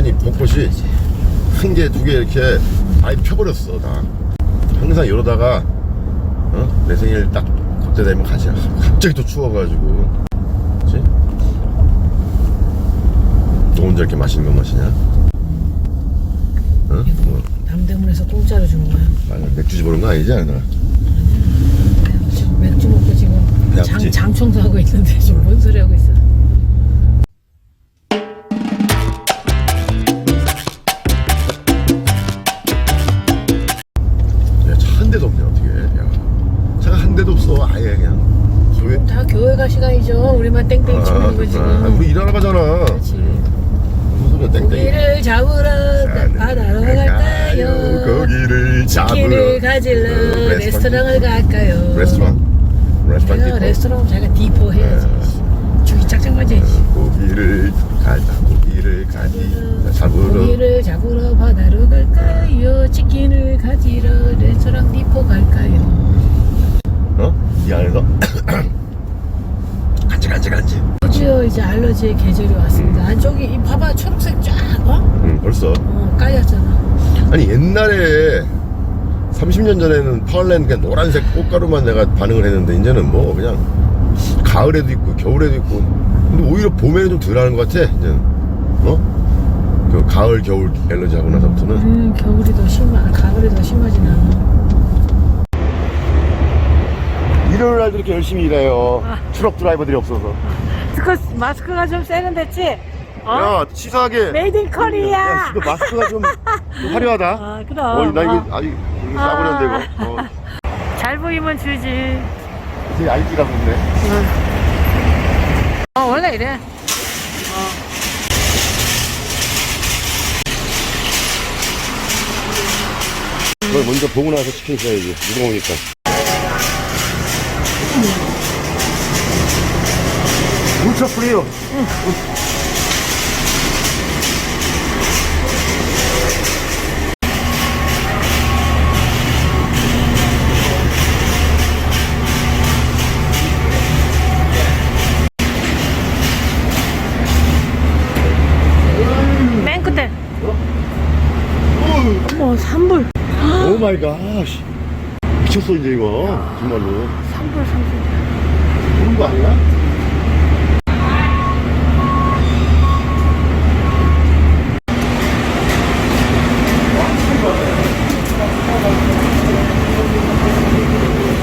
아니 벚꽃이 한 개 두 개 이렇게 아예 펴버렸어 다 항상 이러다가 어? 내 생일 딱 그때 되면 가지 갑자기 또 추워가지고 그치? 너 혼자 이렇게 맛있는 거 마시냐? 어? 뭐, 남대문에서 공짜로 준 거야. 아니, 맥주 집어넣은 거 아니지 않아? 지금 맥주 먹고 지금 배 장, 아프지? 장 청소하고 있는데 지금 뭔 소리 하고 있어? 치킨을 가질러 어, 레스토랑을 갈까요? 레스토랑 레스토랑 디포. 레스토랑 자기가 디포 해야지. 주기 짝짝 맞아야지. 어, 고기를 가자 고기를 가지 잡으러 고기를 잡으러 바다로 갈까요? 치킨을 가지러 레스토랑 디포 갈까요? 어? 이 안에서 간지 간지 간지 드디어 이제 알러지의 계절이 왔습니다. 안쪽이 이 봐봐 초록색 쫙 어? 응 벌써 어 깔렸잖아. 아니 옛날에 30년 전에는 파울랜드 그냥 노란색 꽃가루만 내가 반응을 했는데 이제는 뭐 그냥 가을에도 있고 겨울에도 있고 근데 오히려 봄에는 좀 덜하는 것 같아 이제 어? 그 가을 겨울 엘러지 하고 나서부터는 음 겨울이 더 심하, 가을이 더 심하진 않아. 일요일 날도 이렇게 열심히 일해요 아. 트럭 드라이버들이 없어서 마스크 마스크가 좀 세련됐지? 어? 야 치사하게 메이드 인 코리아. 야, 이거 마스크가 좀, 좀 화려하다 아 그럼. 어, 나 이거 어. 아직 이거 싸구려인데 이거. 어, 잘 보이면 주지. 되게 아이디라고 있네. 어 원래 이래. 그걸 먼저 보고 나서 치킨 써야지. 무거우니까. 무척 프리요 맨 끝에. 어머 산불. 오 마이 갓 미쳤어 이제 이거 정말로 산불 산불. 그런 거 아니야?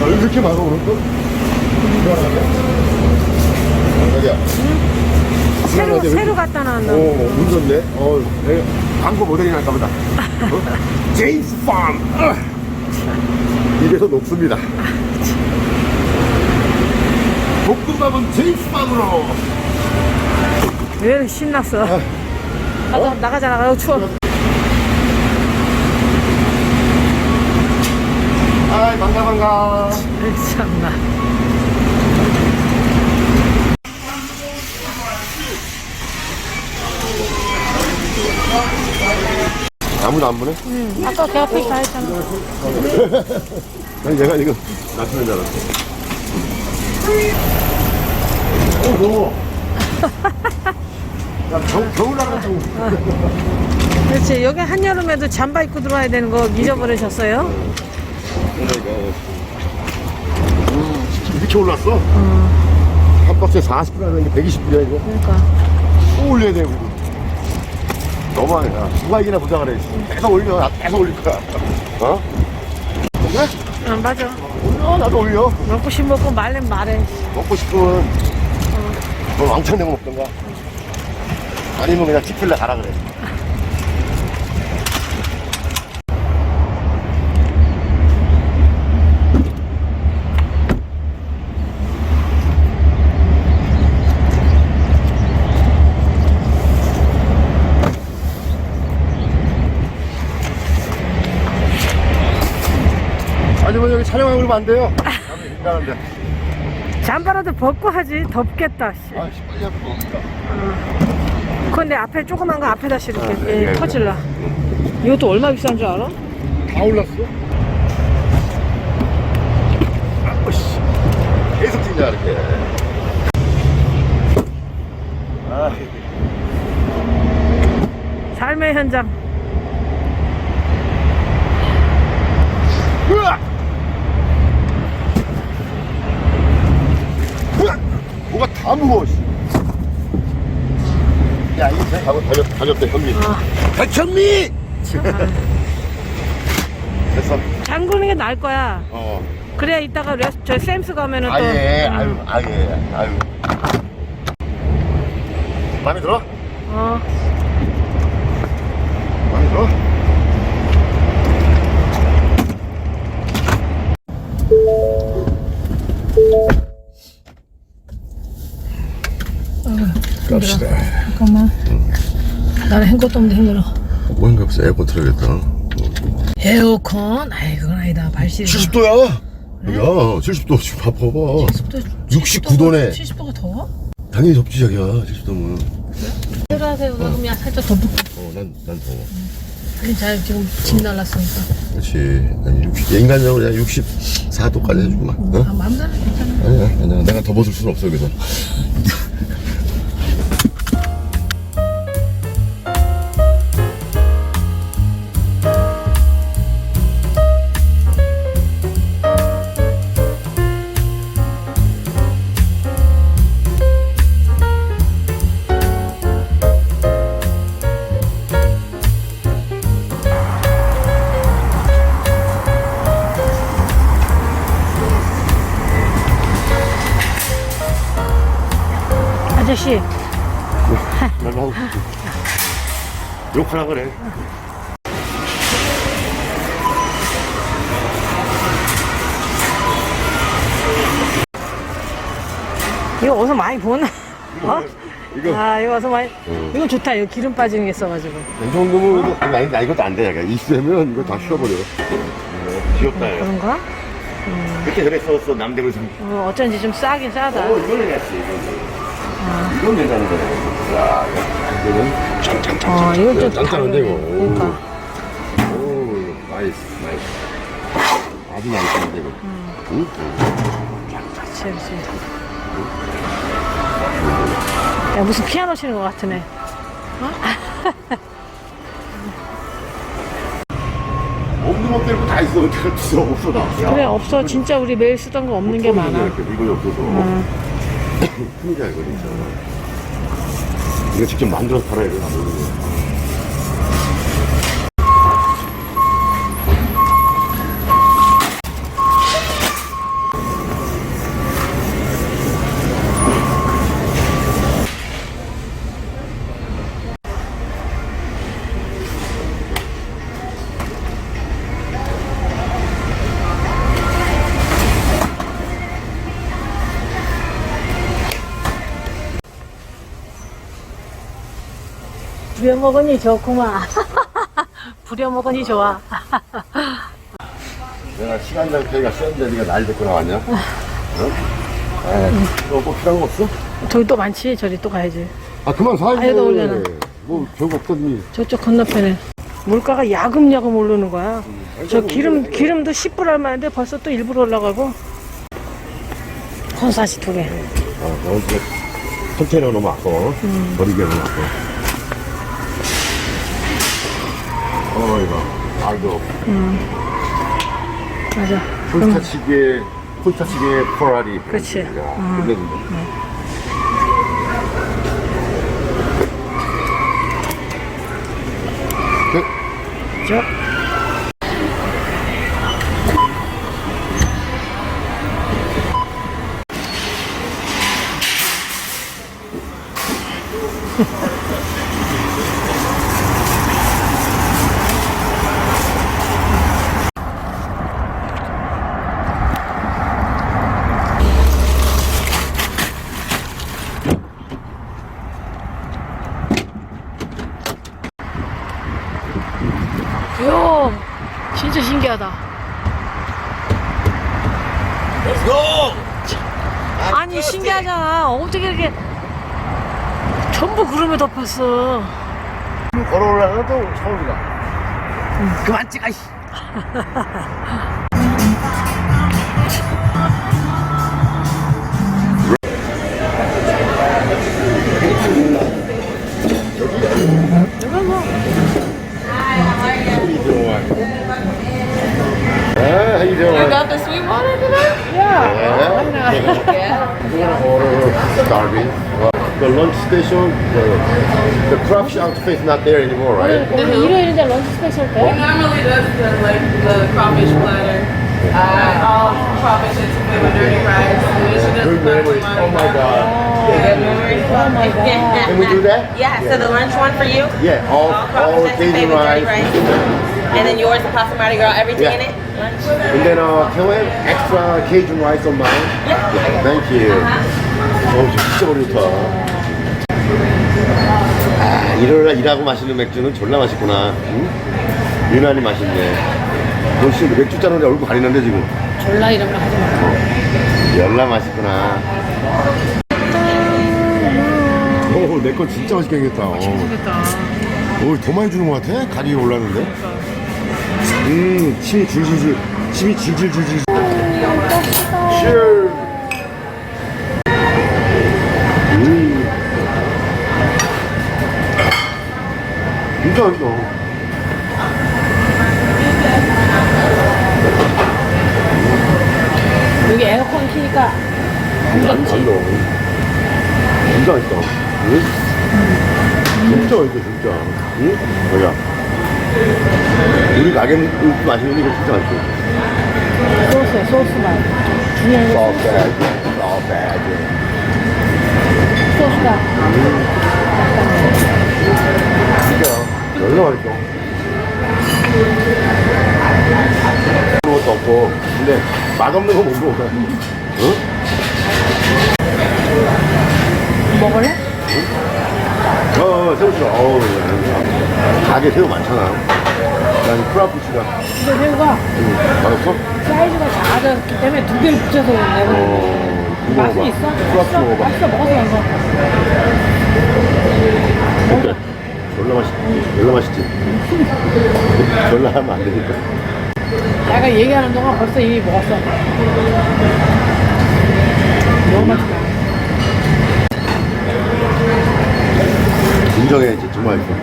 아, 왜 이렇게 많아 오늘 또? 자기야 새로 왜 새로 갖다 놨나? 어, 운 좋네. 어, 내가 광고 모델이 날까 보다. 어? 제임스 팜. 어. 입에서 녹습니다. 볶음밥은 제임스 팜으로. 왜 신났어? 아. 나가 나가자 나가 추워. 아이, 반가, 반가. 참나. 아무도 안 보네? 응. 아까 개 앞에 다 했잖아. 난 얘가 이거 놔두는 줄 알았어. 어, 더워. 야, 겨, 겨울나라도 그렇지. 여기 한여름에도 잠바 입고 들어와야 되는 거 잊어버리셨어요? 음, 이렇게 올랐어? 한 박스에 40불 하는 게 120불이야, 이거. 그러니까. 또 올려야 돼, 우리. 너무하냐. 누가 이기나 보장을 해. 계속 올려. 나 계속 올릴 거야. 어? 그래? 응 어, 맞아. 올려. 나도 올려. 먹고 싶 먹고 말면 말해. 먹고 싶으면 뭐 왕창 내고 먹던가. 아니면 그냥 치필레 가라 그래. 촬영하고 그러면 안 돼요. 나도 인간한데. 잠바라도 벗고 하지. 덥겠다. 씨. 아 씨 빨리 하고 먹을까. 근데 앞에 조그만 거 앞에다. 아, 네, 예, 네, 퍼질라. 이것도 얼마 비싼 줄 알아? 다 올랐어? 아 씨 계속 뛰냐 이렇게 아 삶의 현장. 으악! 뭐가 다 무거워. 씨. 야, 이거 배 가고 다녔, 다녔대, 현미. 아. 백현미! 됐어. 잠그는 게 나을 거야. 어. 그래야 이따가 레스, 저 샘스 가면은 또. 아예, 음. 아유, 아예, 아유. 마음에 들어? 어. 갑시다. 잠깐만. 나는 한 것도 없는데 힘들어. 뭔가 없어, 에어컨 틀어야겠다. 에어컨? 아이, 그건 아니다. 발실. 70도야! 야, 70도 지금 봐봐. 69도네. 70도가 더워? 당연히 덥지, 자기야, 70도면. 들어가세요. 그럼 야, 살짝 더 붙고. 어, 난, 난 더워. 아니, 잘 지금 집 날랐으니까. 그렇지. 난 60, 인간적으로 그냥 64도까지 해주구만. 아, 어? 마음대로 괜찮아. 아니야, 아니야. 내가 더 벗을 수는 없어, 여기서. 하고. 욕하라 그래. 이거 어디서 많이 보나? 어? 이거, 아, 이거 어디서 많이. 어. 이거 좋다. 이거 기름 빠지는 게 있어가지고. 이 정도면, 이거, 아니, 나 이것도 안 돼, 자기야. 있으면 이거 다 쉬어버려. 어, 귀엽다, 야. 그런가? 그때 그랬었어, 남대문 상. 어, 어쩐지 좀 싸긴 싸다. 어, 이거는 했지, 이거는. 이건 괜찮은 거야. 야, 이거는 짱짱짱짱. 어, 이거 좀 짱짱한데, 이거. 그러니까. 오, 오, 나이스, 나이스. 아주 나이스한데, 이거. 응? 그치, 그치. 야, 무슨 피아노 치는 것 같으네. 없는 것 때문에 다 있어. 어떻게 없어, 나. 야. 그래, 없어. 진짜 우리 매일 쓰던 거 없는 게 많아. 이거 없어서. 음. 이거 진짜. 이거 직접 만들어서 팔아야 돼, 나 모르는 거. 부려먹으니 좋구만. 부려먹으니 좋아. 내가 시간 장표가 쓰는데 네가 날 데리고 나왔냐? 어? 에, 너뭐 필요한 거 없어? 저기 또 많지? 저리 또 가야지. 아, 그만 사, 이제. 아유, 너 올려놔. 뭐, 별거 없더니. 저쪽 건너편에. 물가가 야금야금 오르는 거야. 저 기름, 기름도 10불 얼마인데 벌써 또 일부러 올라가고. 콘사시 두 개. 어, 너 이제 컨테이너 너무 아까워. 버리기 너무 아까워. 어, 이거. 알도. 맞아. 폴스타치기에, 폴스타치기에 포라리. 그치. 야, 어. 끝내준다. 끝. 저. 요, 진짜 신기하다. 아니 신기하잖아. 어떻게 이렇게 전부 구름에 덮였어. 걸어 올라가도 서울이다. 그만 찍어. 여기 뭐 We're gonna order Darby. The lunch station, the, the craft outfit's not there anymore, right? The one in the lunch 스페셜 때? Normally that's the like the crawfish platter. Uh, all crawfish and with dirty rice. We oh Good memories. Oh my god. Good. Oh my god. Can we do that? Yeah, so the lunch one for you? Yeah, all, all, all Cajun rice. rice. And then yours, the pasta Mardi Gras, everything Yeah. in it? Lunch? And then uh, can we have extra Cajun rice on mine? Yeah. Thank you. 어우, 저 진짜 머리 좋다. 아, 일요일날 일하고 마시는 맥주는 졸라 맛있구나. 응? 유난히 맛있네. 너 지금 맥주 짜는데 얼굴 가리는데 지금. 졸라 이런 거 하지 마. 열나 맛있구나. 오, 내거 진짜 맛있게 생겼다. 어. 좋겠다. 오, 더 많이 주는 것 같아? 가리 올랐는데? 음, 침이 줄줄줄. 침이 질질질질. Cheers. 음. 진짜 맛있어. 여기 에어컨 키니까 맛있어. 진짜 맛있다. 응? 진짜 맛있어, 진짜. 응? 뭐야. 우리 가게 맛있는데 이거 진짜 맛있어. 소스에 소스 맛. 중요한 건 소세지, 소세지. 소스가 진짜 열나 맛있어. 그런 것도 없고, 근데 맛없는 거 못 먹어. 응? 먹을래? 새우 싫어. 어우, 야, 가게 새우 많잖아. 난 프라푸치가. 근데 새우가 응, 맛없어? 사이즈가 작았기 때문에 두 개를 붙여서 내고 어, 이거 맛은 먹어봐. 있어? 프라푸치 맛있어? 먹어봐. 맛있어 먹어서 완전 그래. 졸라 맛있지. 졸라 맛있지. 졸라 하면 안 되니까. 내가 얘기하는 동안 벌써 이미 먹었어 너무 맛있다 인정해야지. 정말 맛있어.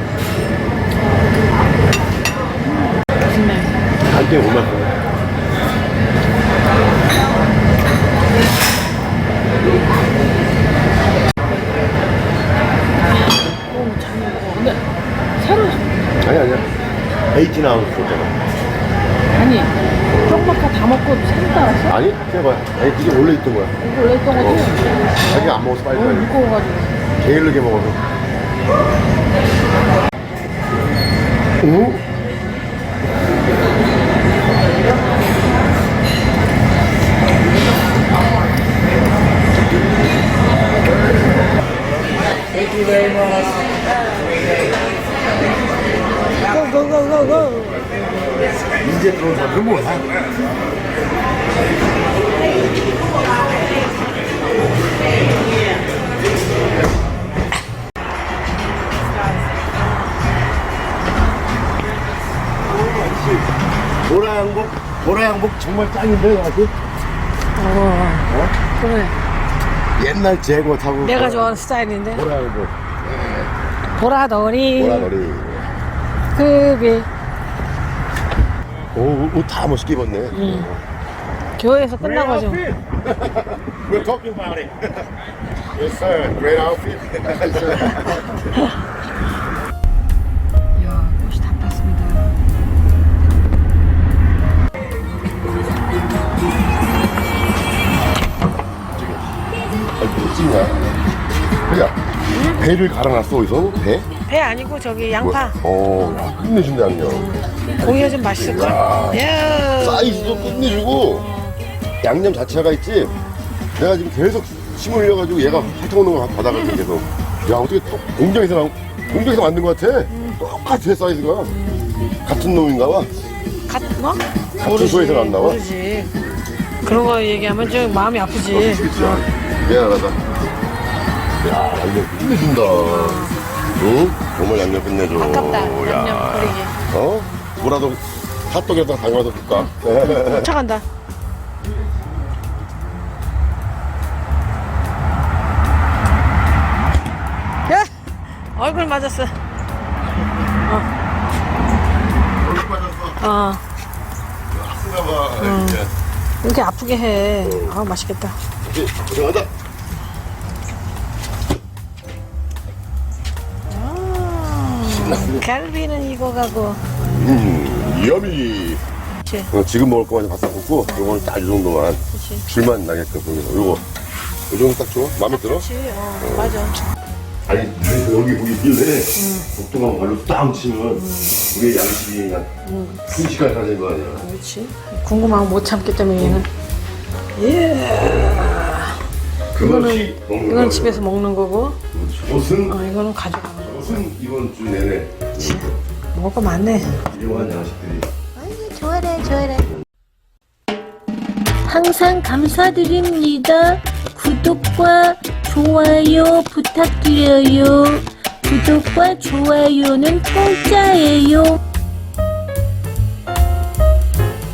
한때 못 맛있어. 아니, 아니야. 에이틴 아웃 줬잖아. 아니 쪽마카 다 먹고 새로 따랐어? 아니, 해봐. 아니, 이게 원래 있던 거야. 이거 원래 있던 거지? 자기 안 먹어서 빨리 빨리. 무거워가지고 게을르게 먹어서. 오? 보라 양복, 보라 양복 정말 짱인데, 아직? 어 그래 옛날 제거 타고. 내가 좋아하는 스타일인데 보라 양복, 보라더니 보라 머리. 급이 오, 옷 다 멋있게 입었네. 교회에서 끝나가지고 We're talking about it. yes, sir. Great outfit. 배를 갈아놨어, 어디서? 배? 배 아니고 저기 양파 어, 야, 끝내준다, 양념. 고기가 좀 맛있을걸? 야 사이즈도 끝내주고, 양념 자체가 있지. 내가 지금 계속 침 흘려가지고 얘가 핥아오는 걸 받아가지고 계속. 야, 어떻게 또 공장에서 공장에서 만든 것 같아. 똑같아, 사이즈가. 같은 놈인가 봐. 갓, 뭐? 같은 소에서 났나 봐. 모르지 그런 거 얘기하면 좀 마음이 아프지 그치? 미안하다. 야, 양념 끝내준다. 응? 정말 양념 끝내줘. 아깝다 야. 양념 버리기 어? 뭐라도 핫도그에다 담가서 줄까? 쫓아간다 야! 얼굴 맞았어 얼굴 빠졌어. 어 아픈가 봐. 이렇게. 이렇게 아프게 해. 아 맛있겠다. 이제 고생한다. 갈비는 이거 가고. 음, 여미. 그치. 어, 지금 먹을 거만 바싹 굽고, 요거는 딱 이 정도만. 그치. 줄만 나게끔. 요거. 요 정도 딱 좋아? 마음에 들어? 그치, 어, 맞아. 아니, 여기 보기 길래 복도만 발로 딱 치면 우리의 양식이 그냥 순식간에 사라진 거 아니야. 그렇지. 궁금하면 못 참기 때문에 얘는. 예. 이건 거야. 집에서 먹는 거고, 옷은, 어, 이거는 가져가 옷은 이번 주 내내 먹을 거 많네. 이용한 양식들이. 좋아래, 좋아래. 항상 감사드립니다. 구독과 좋아요 부탁드려요. 구독과 좋아요는 공짜예요.